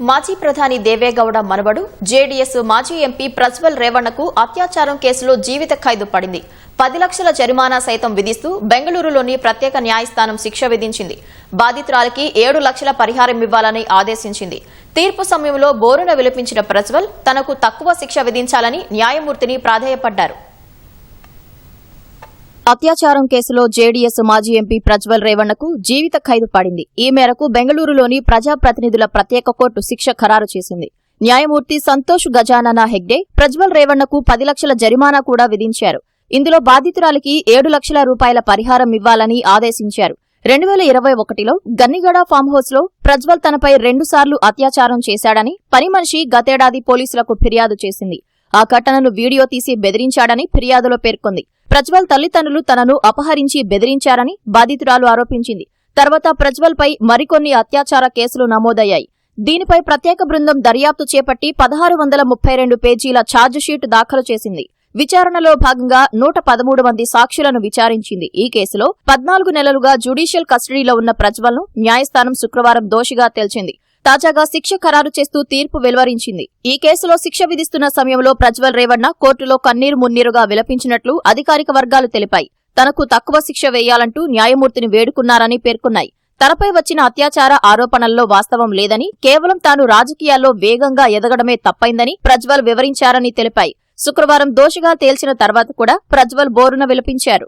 మాజీ ప్రధాని దేవేగౌడ మనవడు జేడీఎస్ మాజీ ఎంపీ ప్రజ్వల్ రేవణ్ణకు అత్యాచారం కేసులో జీవిత ఖైదు పడింది. పది లక్షల జరిమానా సైతం విధిస్తూ బెంగళూరులోని ప్రత్యేక న్యాయస్థానం శిక్ష విధించింది. బాధితురాలికి ఏడు లక్షల పరిహారం ఇవ్వాలని ఆదేశించింది. తీర్పు సమయంలో బోరున విలపించిన ప్రజ్వల్ తనకు తక్కువ శిక్ష విధించాలని న్యాయమూర్తిని ప్రాధేయపడ్డారు. అత్యాచారం కేసులో జేడీఎస్ మాజీ ఎంపీ ప్రజ్వల్ రేవణ్ణకు జీవిత ఖైదు పడింది. ఈ మేరకు బెంగళూరులోని ప్రజాప్రతినిధుల ప్రత్యేక కోర్టు శిక్ష ఖరారు చేసింది. న్యాయమూర్తి సంతోష్ గజానన హెగ్డే ప్రజ్వల్ రేవణ్ణకు పది లక్షల జరిమానా కూడా విధించారు. ఇందులో బాధితురాలికి ఏడు లక్షల రూపాయల పరిహారం ఇవ్వాలని ఆదేశించారు. రెండు వేల ఇరవై ఒకటిలో గన్నిగడ ఫామ్ హౌస్లో ప్రజ్వల్ తనపై రెండుసార్లు అత్యాచారం చేశాడని పని మనిషి గతేడాది పోలీసులకు ఫిర్యాదు చేసింది. ఆ ఘటనను వీడియో తీసి బెదిరించాడని ఫిర్యాదులో పేర్కొంది. ప్రజ్వల్ తల్లిదండ్రులు తనను అపహరించి బెదిరించారని బాధితురాలు ఆరోపించింది. తర్వాత ప్రజ్వల్ పై మరికొన్ని అత్యాచార కేసులు నమోదయ్యాయి. దీనిపై ప్రత్యేక బృందం దర్యాప్తు చేపట్టి పదహారు వందల ముప్పై రెండు పేజీల ఛార్జిషీట్ దాఖలు చేసింది. విచారణలో భాగంగా నూట పదమూడు మంది సాక్షులను విచారించింది. ఈ కేసులో పద్నాలుగు నెలలుగా జ్యుడీషియల్ కస్టడీలో ఉన్న ప్రజ్వల్ను న్యాయస్థానం శుక్రవారం దోషిగా తేల్చింది. తాజాగా శిక్ష ఖరారు చేస్తూ తీర్పు వెలువరించింది. ఈ కేసులో శిక్ష విధిస్తున్న సమయంలో ప్రజ్వల్ రేవణ్ణ కోర్టులో కన్నీరు మున్నీరుగా విలపించినట్లు అధికారిక వర్గాలు తెలిపాయి. తనకు తక్కువ శిక్ష వేయాలంటూ న్యాయమూర్తిని వేడుకున్నారని పేర్కొన్నాయి. తనపై వచ్చిన అత్యాచార ఆరోపణల్లో వాస్తవం లేదని కేవలం తాను రాజకీయాల్లో వేగంగా ఎదగడమే తప్పైందని ప్రజ్వల్ వివరించారని తెలిపాయి. శుక్రవారం దోషిగా తేల్చిన తర్వాత కూడా ప్రజ్వల్ బోరున విలపించారు.